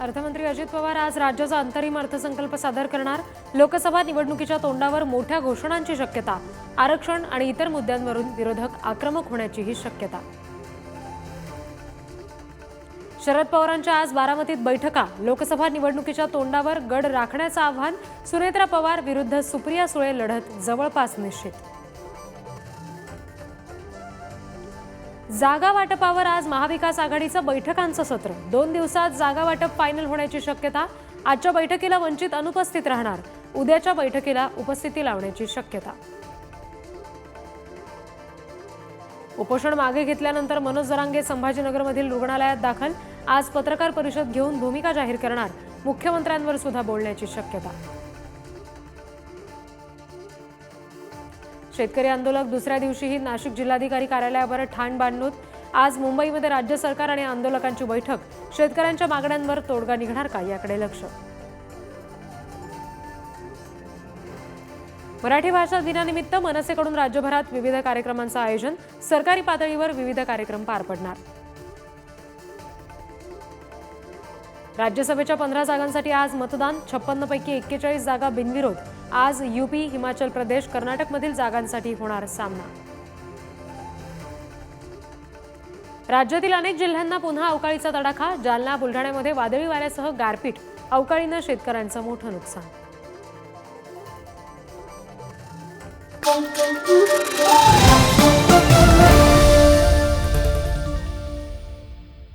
अर्थमंत्री अजित पवार आज राज्याचा अंतरिम अर्थसंकल्प सादर करणार. लोकसभा निवडणुकीच्या तोंडावर मोठ्या घोषणांची शक्यता. आरक्षण आणि इतर मुद्द्यांवरून विरोधक आक्रमक होण्याचीही शक्यता. शरद पवारांच्या आज बारामतीत बैठका. लोकसभा निवडणुकीच्या तोंडावर गड राखण्याचं आव्हान. सुनेत्रा पवार विरुद्ध सुप्रिया सुळे लढत जवळपास निश्चित. जागा वाटपावर आज महाविकास आघाडीचं बैठकांचं सत्र. दोन दिवसात जागा वाटप फायनल होण्याची शक्यता. आजच्या बैठकीला वंचित अनुपस्थित राहणार. उद्याच्या बैठकीला उपस्थिती लावण्याची शक्यता. उपोषण मागे घेतल्यानंतर मनोज जरांगे संभाजीनगरमधील रुग्णालयात दाखल. आज पत्रकार परिषद घेऊन भूमिका जाहीर करणार. मुख्यमंत्र्यांवर सुद्धा बोलण्याची शक्यता. शेतकरी आंदोलक दुसऱ्या दिवशीही नाशिक जिल्हाधिकारी कार्यालयावर ठाण बांधणूत आज मुंबईमध्ये राज्य सरकार आणि आंदोलकांची बैठक. शेतकऱ्यांच्या मागण्यांवर तोडगा निघणार का? याकडे लक्ष. मराठी भाषा दिनानिमित्त मनसेकडून राज्यभरात विविध कार्यक्रमांचं आयोजन. सरकारी पातळीवर विविध कार्यक्रम पार पडणार. राज्यसभेच्या पंधरा जागांसाठी आज मतदान छप्पन्न पैकी एक्केचाळीस जागा बिनविरोध. आज युपी हिमाचल प्रदेश कर्नाटकमधील जागांसाठी होणार सामना. राज्यातील अनेक जिल्ह्यांना पुन्हा अवकाळीचा तडाखा जालना बुलढाण्यामध्ये वादळी वाऱ्यासह गारपीट अवकाळीनं शेतकऱ्यांचं मोठं नुकसान.